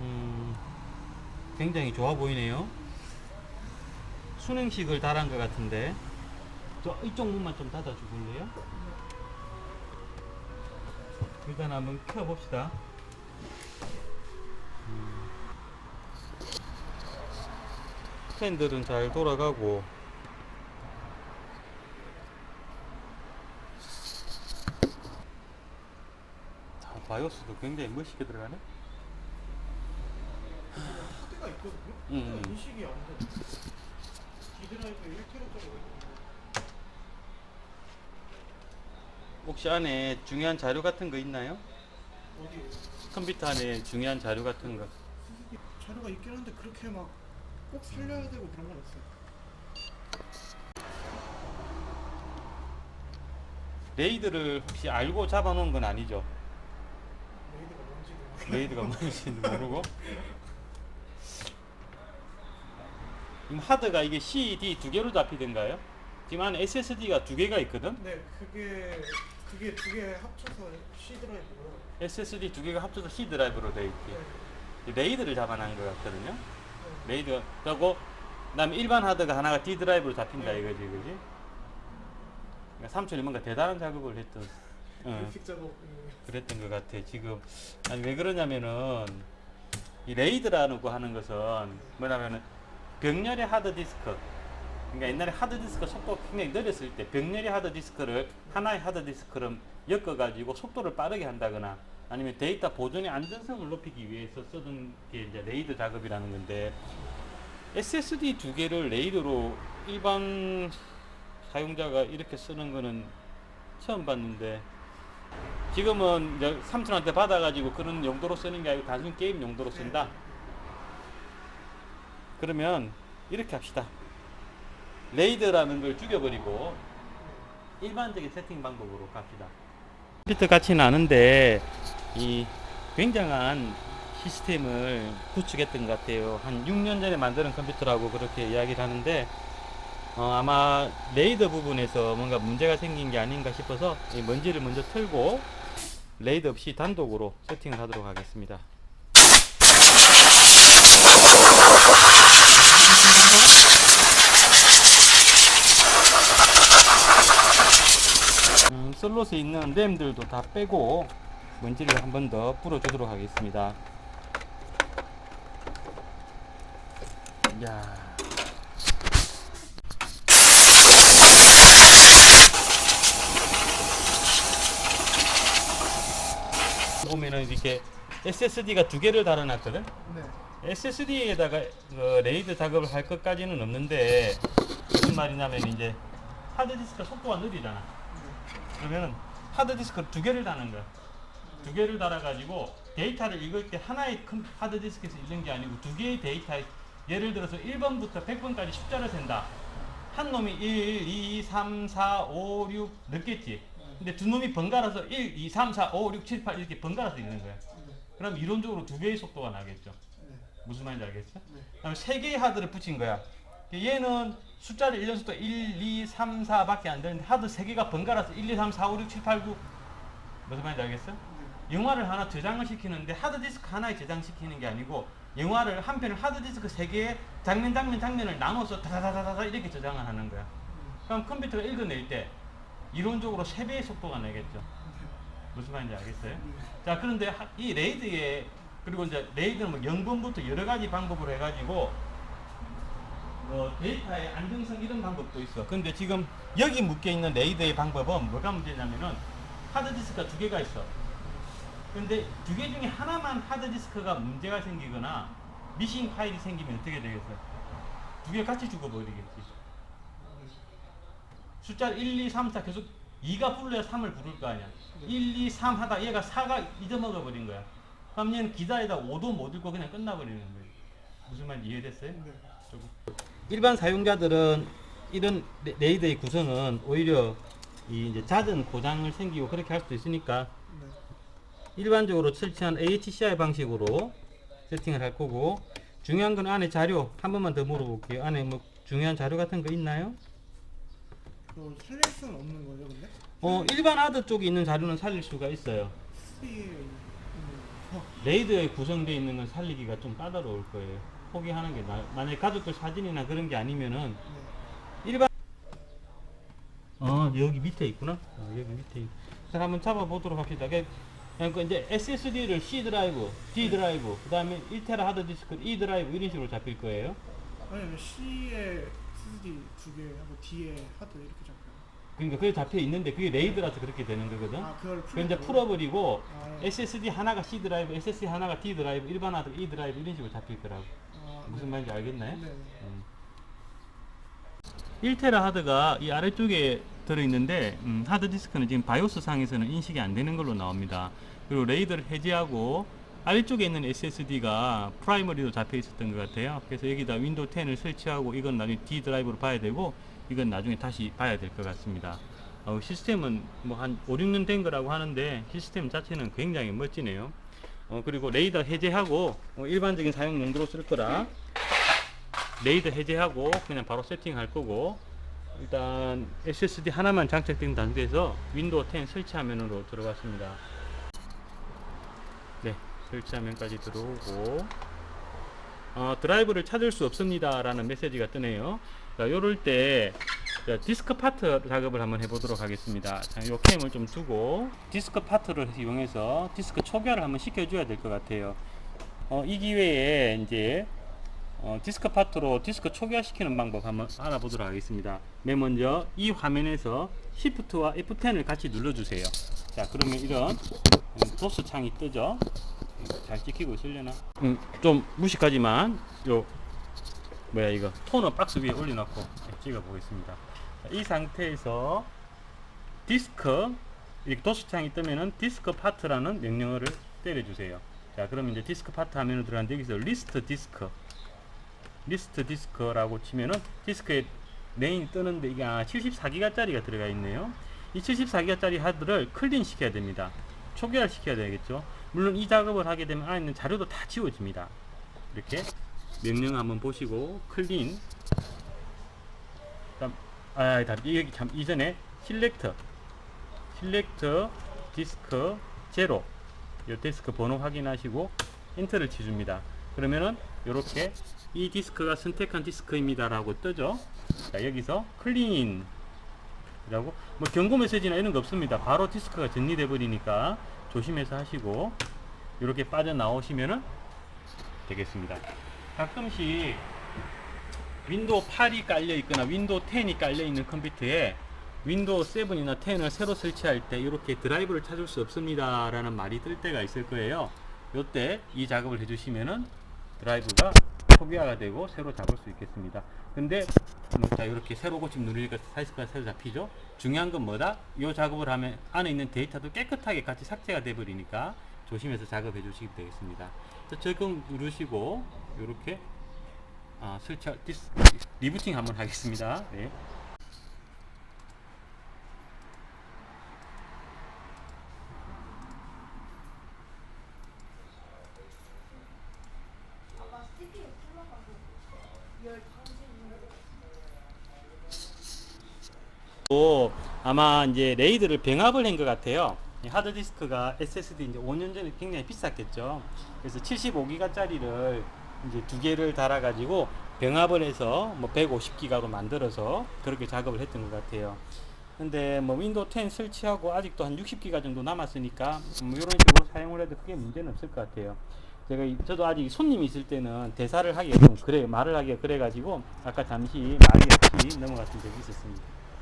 음, 굉장히 좋아 보이네요. 수능식을 달한 것 같은데. 저 이쪽 문만 좀 닫아 주실래요? 일단 한번 켜봅시다. 음. 팬들은 잘 돌아가고 아, 바이오스도 굉장히 멋있게 들어가네. 있거든요. 음. 음. 인식이 안 돼. 디드라이브 1kg짜리 혹시 안에 중요한 자료 같은 거 있나요? 어디 컴퓨터 안에 중요한 자료 같은 거. 자료가 있긴 한데 그렇게 막 꼭 살려야 되고 그런 건 없어요. 레이드를 혹시 알고 잡아놓은 건 아니죠? 레이드가 뭔지도 모르고. 지금 하드가 이게 CD 두 개로 잡히던가요? 지금 안에 SSD가 두 개가 있거든? 네, 그게 그게 두 개 합쳐서 C 드라이브고요. SSD 두 개가 합쳐서 C 드라이브로 돼 있지. 네. 레이드를 잡아놓은 것 같거든요? 네. 레이드, 그리고, 그 다음에 일반 하드가 하나가 D 드라이브로 잡힌다 네. 이거지, 그지? 그러니까 삼촌이 뭔가 대단한 작업을 했던. 어. 그랬던 것 같아. 지금 아니 왜 그러냐면은 이 레이드라는 거 하는 것은 뭐냐면은 병렬의 하드 디스크. 그러니까 옛날에 하드 디스크 속도가 굉장히 느렸을 때 병렬의 하드 디스크를 하나의 하드 디스크로 엮어 가지고 속도를 빠르게 한다거나 아니면 데이터 보존의 안전성을 높이기 위해서 쓰던 게 이제 레이드 작업이라는 건데 SSD 두 개를 레이드로 일반 사용자가 이렇게 쓰는 거는 처음 봤는데 지금은 삼촌한테 받아가지고 그런 용도로 쓰는 게 아니고 단순 게임 용도로 쓴다. 그러면 이렇게 합시다. 레이드라는 걸 죽여버리고 일반적인 세팅 방법으로 갑시다. 컴퓨터 같이는 아는데 이 굉장한 시스템을 구축했던 것 같아요. 한 6년 전에 만드는 컴퓨터라고 그렇게 이야기를 하는데 어, 아마 레이더 부분에서 뭔가 문제가 생긴 게 아닌가 싶어서 이 먼지를 먼저 털고 레이더 없이 단독으로 세팅을 하도록 하겠습니다. 음, 슬롯에 있는 램들도 다 빼고 먼지를 한 번더 뿌려주도록 하겠습니다. 야. 보면은 이렇게 SSD가 두 개를 달아놨거든. 네. SSD에다가 그 레이드 작업을 할 것까지는 없는데 무슨 말이냐면 이제 하드디스크 속도가 느리잖아. 그러면은 하드디스크를 두 개를 다는 거야. 두 개를 달아가지고 데이터를 읽을 때 하나의 큰 하드디스크에서 읽는 게 아니고 두 개의 데이터 예를 들어서 1번부터 100번까지 숫자를 센다. 한 놈이 1, 2, 3, 4, 5, 6 넣겠지. 근데 두 놈이 번갈아서 1, 2, 3, 4, 5, 6, 7, 8 이렇게 번갈아서 읽는 거야. 네. 그럼 이론적으로 두 개의 속도가 나겠죠. 네. 무슨 말인지 알겠어? 네. 그다음에 세 개의 하드를 붙인 거야. 얘는 숫자를 1년 속도 1, 2, 3, 4밖에 안 되는데 하드 세 개가 번갈아서 1, 2, 3, 4, 5, 6, 7, 8, 9 무슨 말인지 알겠어? 영화를 하나 저장을 시키는데 하드디스크 하나에 저장시키는 게 아니고 영화를 한 편을 하드디스크 세 개의 장면 장면 장면을 나눠서 다다다다다 이렇게 저장을 하는 거야. 그럼 컴퓨터가 읽어낼 때 이론적으로 세 배의 속도가 나겠죠. 무슨 말인지 알겠어요? 자 그런데 하- 이 레이드에 그리고 이제 레이드는 뭐 0번부터 여러 가지 방법으로 해가지고 뭐 데이터의 안정성 이런 방법도 있어. 근데 지금 여기 묶여 있는 레이드의 방법은 뭐가 문제냐면은 하드디스크가 두 개가 있어. 근데 두 개 중에 하나만 하드디스크가 문제가 생기거나 미싱 파일이 생기면 어떻게 되겠어요? 두개 같이 죽어버리겠지. 숫자 1, 2, 3, 4 계속 2가 불러야 3을 부를 거 아니야. 1, 2, 3 하다 얘가 4가 잊어먹어 버린 거야. 그럼 얘는 기다리다 5도 못 읽고 그냥 끝나버리는 거예요. 무슨 말인지 이해됐어요? 네. 일반 사용자들은 이런 레- 레이더의 구성은 오히려 이 이제 잦은 고장을 생기고 그렇게 할 수도 있으니까 네. 일반적으로 설치한 HCI 방식으로 세팅을 할 거고 중요한 건 안에 자료 한 번만 더 물어볼게요. 안에 뭐 중요한 자료 같은 거 있나요? 그 살릴 수는 없는 거죠, 근데? 어 일반 하드 쪽에 있는 자료는 살릴 수가 있어요. 레이더에 구성되어 있는 건 살리기가 좀 까다로울 거예요. 포기하는 게 나, 만약에 가족들 사진이나 그런 게 아니면은 네. 일반 어 여기 밑에 있구나. 어, 여기 밑에. 있- 자 한번 잡아 보도록 합시다. 그- 그러니까 이제 SSD를 C 드라이브, D 드라이브, 그다음에 1테라 하드 디스크, E 드라이브 이런 식으로 잡힐 거예요. 아니면 C에 SSD 두 개 하고 D에 하드 이렇게 잡혀요. 그러니까 그게 잡혀 있는데 그게 레이드라서 그렇게 되는 거거든. 아 그걸 그 이제 풀어버리고? 아, 예. SSD 하나가 C 드라이브, SSD 하나가 D 드라이브, 일반 하드 E 드라이브 이런 식으로 잡힐 거라고. 아, 무슨 네. 말인지 알겠나요? 네. 네. 음. 1테라 하드가 이 아래쪽에 들어있는데 음, 하드 디스크는 지금 바이오스 상에서는 인식이 안 되는 걸로 나옵니다. 그리고 레이더를 해제하고 아래쪽에 있는 SSD가 프라이머리로 잡혀 있었던 것 같아요. 그래서 여기다 윈도우 10을 설치하고 이건 나중에 D 드라이브로 봐야 되고 이건 나중에 다시 봐야 될 것 같습니다. 어, 시스템은 뭐 한 5, 6년 된 거라고 하는데 시스템 자체는 굉장히 멋지네요. 어, 그리고 레이더 해제하고 어, 일반적인 사용 용도로 쓸 거라 레이더 해제하고 그냥 바로 세팅할 거고 일단 SSD 하나만 장착된 단계에서 윈도우 10 설치 화면으로 들어갔습니다. 네, 설치 화면까지 들어오고 어, 드라이브를 찾을 수 없습니다 라는 메시지가 뜨네요. 자, 요럴 때 자, 디스크 파트 작업을 한번 해보도록 하겠습니다. 자, 요 캠을 좀 두고 디스크 파트를 이용해서 디스크 초기화를 한번 시켜줘야 될 것 같아요. 어, 이 기회에 이제 어, 디스크 파트로 디스크 초기화시키는 방법 한번 알아보도록 하겠습니다. 맨 먼저 이 화면에서 Shift와 F10을 같이 눌러주세요. 자, 그러면 이런 음, 도스 창이 뜨죠. 음, 잘 찍히고 있으려나? 음, 좀 무식하지만 요 뭐야 이거 토너 박스 위에 올려놓고 찍어 보겠습니다. 이 상태에서 디스크 이렇게 도스 창이 뜨면은 디스크 파트라는 명령어를 때려주세요. 자, 그러면 이제 디스크 파트 화면으로 들어가는데 여기서 리스트 디스크 리스트 디스크라고 치면은 디스크에 메인 뜨는데 이게 아, 74기가짜리가 들어가 있네요. 이 74기가짜리 하드를 클린 시켜야 됩니다. 초기화 시켜야 되겠죠. 물론 이 작업을 하게 되면 안에 있는 자료도 다 지워집니다. 이렇게 명령 한번 보시고 클린 그다음 아, 다 여기 참 이전에 실렉터 실렉터 디스크 제로 이 디스크 번호 확인하시고 엔터를 치줍니다. 그러면은 이렇게 이 디스크가 선택한 디스크입니다 라고 뜨죠. 자 여기서 클린 이라고 뭐 경고 메시지나 이런 거 없습니다. 바로 디스크가 정리돼 버리니까 조심해서 하시고 이렇게 빠져나오시면은 되겠습니다. 가끔씩 윈도우 8이 깔려 있거나 윈도우 10이 깔려 있는 컴퓨터에 윈도우 7이나 10을 새로 설치할 때 이렇게 드라이브를 찾을 수 없습니다 라는 말이 뜰 때가 있을 거예요. 요때 이 작업을 해주시면은 드라이브가 초기화가 되고 새로 잡을 수 있겠습니다. 근데 음, 자 이렇게 새로 고침 누르니까 사이즈가 새로 잡히죠? 중요한 건 뭐다? 이 작업을 하면 안에 있는 데이터도 깨끗하게 같이 삭제가 돼 버리니까 조심해서 작업해 주시면 되겠습니다. 자, 적용 누르시고 이렇게 아, 설치 디스, 리부팅 한번 하겠습니다. 네. 아마 이제 레이드를 병합을 한 것 같아요. 이 하드디스크가 SSD 이제 5년 전에 굉장히 비쌌겠죠. 그래서 75기가짜리를 이제 두 개를 달아가지고 병합을 해서 뭐 150기가로 만들어서 그렇게 작업을 했던 것 같아요. 근데 뭐 윈도우 10 설치하고 아직도 한 60기가 정도 남았으니까 뭐 이런 식으로 사용을 해도 크게 문제는 없을 것 같아요. 제가 이- 저도 아직 손님이 있을 때는 대사를 하기가 좀 그래 말을 하기가 그래가지고 아까 잠시 말이 없이 넘어갔던 적이 있었습니다.